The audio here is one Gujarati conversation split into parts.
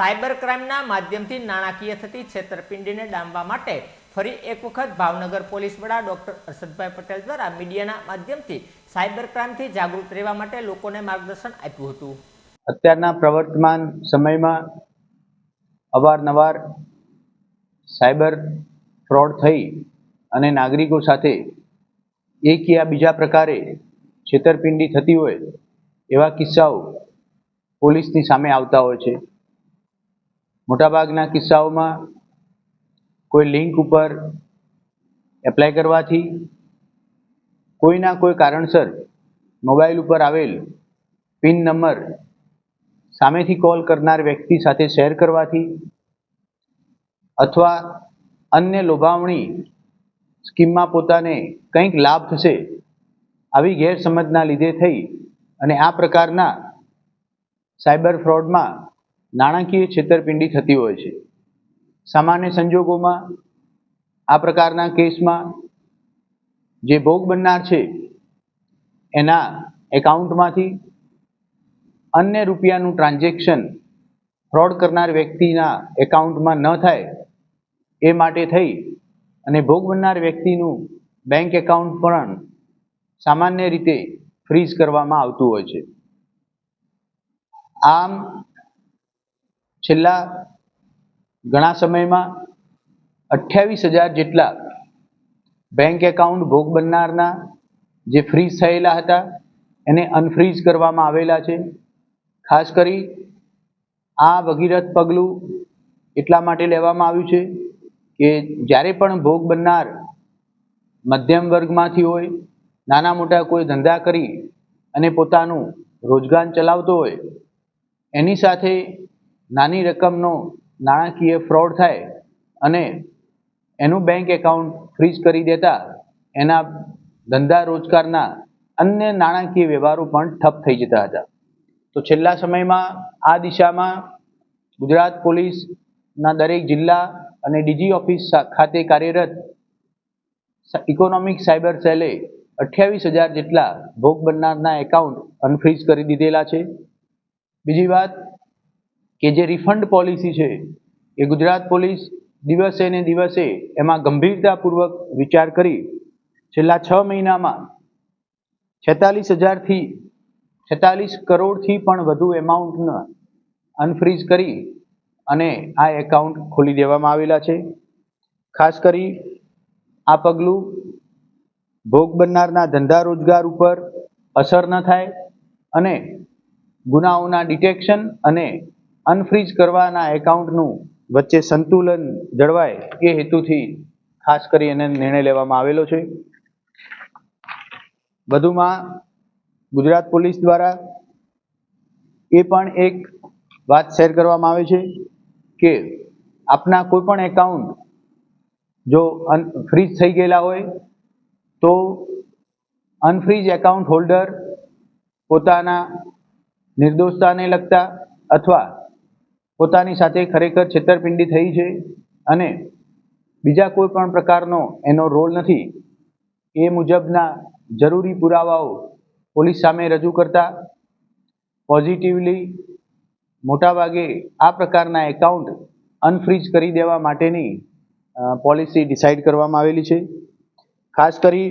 સાયબર ક્રાઇમના માધ્યમથી નાણાકીય થતી છેતરપિંડીને ડામવા માટે ફરી એક વખત ભાવનગર પોલીસ વડા ડોક્ટર અરશદભાઈ પટેલ દ્વારા મીડિયાના માધ્યમથી સાયબર ક્રાઇમથી જાગૃત રહેવા માટે લોકોને માર્ગદર્શન આપ્યું હતું. અત્યારના પ્રવર્તમાન સમયમાં અવારનવાર સાયબર ફ્રોડ થઈ અને નાગરિકો સાથે એક યા બીજા પ્રકારે છેતરપિંડી થતી હોય એવા કિસ્સાઓ પોલીસની સામે આવતા હોય છે. મોટાભાગના કિસ્સાઓમાં કોઈ લિંક ઉપર એપ્લાય કરવાથી કોઈના કોઈ કારણસર મોબાઈલ ઉપર આવેલ પિન નંબર સામેથી કોલ કરનાર વ્યક્તિ સાથે શેર કરવાથી અથવા અન્ય લોભાવણી સ્કીમમાં પોતાને કંઈક લાભ થશે આવી ગેરસમજના લીધે થઈ અને આ પ્રકારના સાયબર ફ્રોડમાં નાણાકીય છેતરપિંડી થતી હોય છે. સામાન્ય સંજોગોમાં આ પ્રકારના કેસમાં જે ભોગ બનનાર છે, એના એકાઉન્ટમાંથી અન્ય રૂપિયાનું ટ્રાન્ઝેક્શન ફ્રોડ કરનાર વ્યક્તિના એકાઉન્ટમાં ન થાય, એ માટે થઈ અને ભોગ બનનાર વ્યક્તિનું બેંક એકાઉન્ટ પણ સામાન્ય રીતે ફ્રીઝ કરવામાં આવતું હોય છે. આમ છેલ્લા ઘણા સમયમાં અઠ્યાવીસ હજાર જેટલા બેંક એકાઉન્ટ ભોગ બનનારના જે ફ્રીઝ થયેલા હતા, એને અનફ્રીઝ કરવામાં આવેલા છે. ખાસ કરી આ ભગીરથ પગલું એટલા માટે લેવામાં આવ્યું છે કે જ્યારે પણ ભોગ બનનાર મધ્યમ વર્ગમાંથી હોય, નાના મોટા કોઈ ધંધા કરી અને પોતાનું રોજગાર ચલાવતો હોય, એની સાથે નાની રકમનો નાણાકીય ફ્રોડ થાય અને એનું બેંક એકાઉન્ટ ફ્રીઝ કરી દેતા એના ધંધા રોજગારના અન્ય નાણાકીય વ્યવહારો પણ ઠપ થઈ જતા હતા. તો છેલ્લા સમયમાં આ દિશામાં ગુજરાત પોલીસના દરેક જિલ્લા અને ડીજી ઓફિસ ખાતે કાર્યરત ઇકોનોમિક સાયબર સેલે અઠ્યાવીસ હજાર જેટલા ભોગ બનનારના એકાઉન્ટ અનફ્રીઝ કરી દીધેલા છે. બીજી વાત કે જે રિફંડ પોલિસી છે, એ ગુજરાત પોલીસ દિવસે ને દિવસે એમાં ગંભીરતાપૂર્વક વિચાર કરી છેલ્લા છ મહિનામાં છેતાલીસ હજારથી છેતાલીસ કરોડથી પણ વધુ એમાઉન્ટને અનફ્રીઝ કરી અને આ એકાઉન્ટ ખોલી દેવામાં આવેલા છે. ખાસ કરી આ પગલું ભોગ બનનારના ધંધા રોજગાર ઉપર અસર ન થાય અને ગુનાઓના ડિટેક્શન અને અનફ્રીઝ કરવાના એકાઉન્ટનું વચ્ચે સંતુલન જળવાય એ હેતુથી ખાસ કરી એને નિર્ણય લેવામાં આવેલો છે. વધુમાં ગુજરાત પોલીસ દ્વારા એ પણ એક વાત શેર કરવામાં આવે છે કે આપના કોઈ પણ એકાઉન્ટ જો ફ્રીજ થઈ ગયેલા હોય તો અનફ્રીઝ એકાઉન્ટ હોલ્ડર પોતાના નિર્દોષતાને લગતા અથવા પોતાની સાથે ખરેખર છેતરપિંડી થઈ છે અને બીજા કોઈ પણ પ્રકારનો એનો રોલ નથી. એ મુજબના જરૂરી પુરાવાઓ પોલીસ સામે રજૂ કરતા પોઝિટિવલી મોટાભાગે આ પ્રકારના એકાઉન્ટ અનફ્રીઝ કરી દેવા માટેની પોલિસી ડિસાઇડ કરવામાં આવેલી છે. ખાસ કરી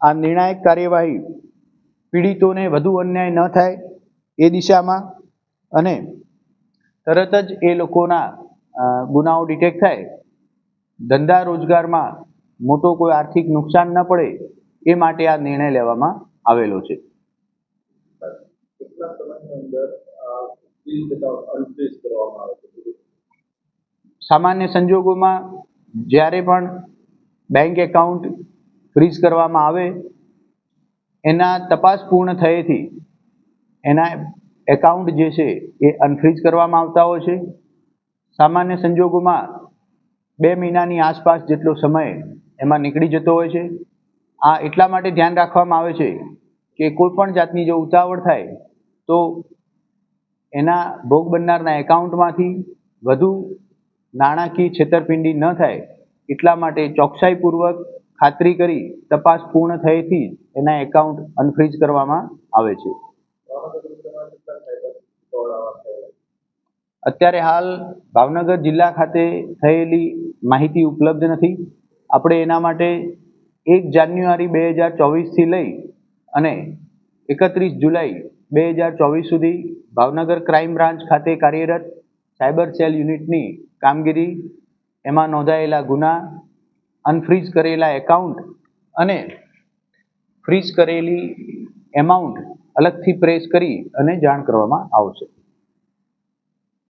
આ નિર્ણાયક કાર્યવાહી પીડિતોને વધુ અન્યાય ન થાય એ દિશામાં અને તરત જ એ લોકોના ગુનાઓ ડિટેક્ટ થાય. ધંધા રોજગારમાં મોટો કોઈ આર્થિક નુકસાન ન પડે એ માટે આ નિર્ણય લેવામાં આવેલો છે. સામાન્ય સંજોગોમાં જ્યારે પણ બેંક એકાઉન્ટ ફ્રીઝ કરવામાં આવે એના તપાસ પૂર્ણ થયેથી એના એકાઉન્ટ જે છે એ અનફ્રીઝ કરવામાં આવતા હોય છે. સામાન્ય સંજોગોમાં બે મહિનાની આસપાસ જેટલો સમય એમાં નીકળી જતો હોય છે. આ એટલા માટે ધ્યાન રાખવામાં આવે છે કે કોઈ પણ જાતની જો ઉતાવળ થાય તો એના ભોગ બનનારના એકાઉન્ટમાંથી વધુ નાણાકીય છેતરપિંડી ન થાય એટલા માટે ચોકસાઈપૂર્વક ખાતરી કરી તપાસ પૂર્ણ થયેથી એના એકાઉન્ટ અનફ્રીઝ કરવામાં આવે છે ભાવનગર જિલ્લામાં કેટલા સાયબર ફ્રોડ આવા થયેલા અત્યારે હાલ ભાવનગર જિલ્લા ખાતે થયેલી માહિતી ઉપલબ્ધ નથી. આપણે એના માટે એક જાન્યુઆરી બે હજાર ચોવીસથી લઈ અને એકત્રીસ જુલાઈ બે હજાર ચોવીસ સુધી ભાવનગર ક્રાઇમ બ્રાન્ચ ખાતે કાર્યરત સાયબર સેલ યુનિટની કામગીરી, એમાં નોંધાયેલા ગુના અનફ્રીઝ કરેલા એકાઉન્ટ અને ફ્રીઝ કરેલી એમાઉન્ટ અલગથી પ્રેસ કરી અને જાણ કરવામાં આવશે.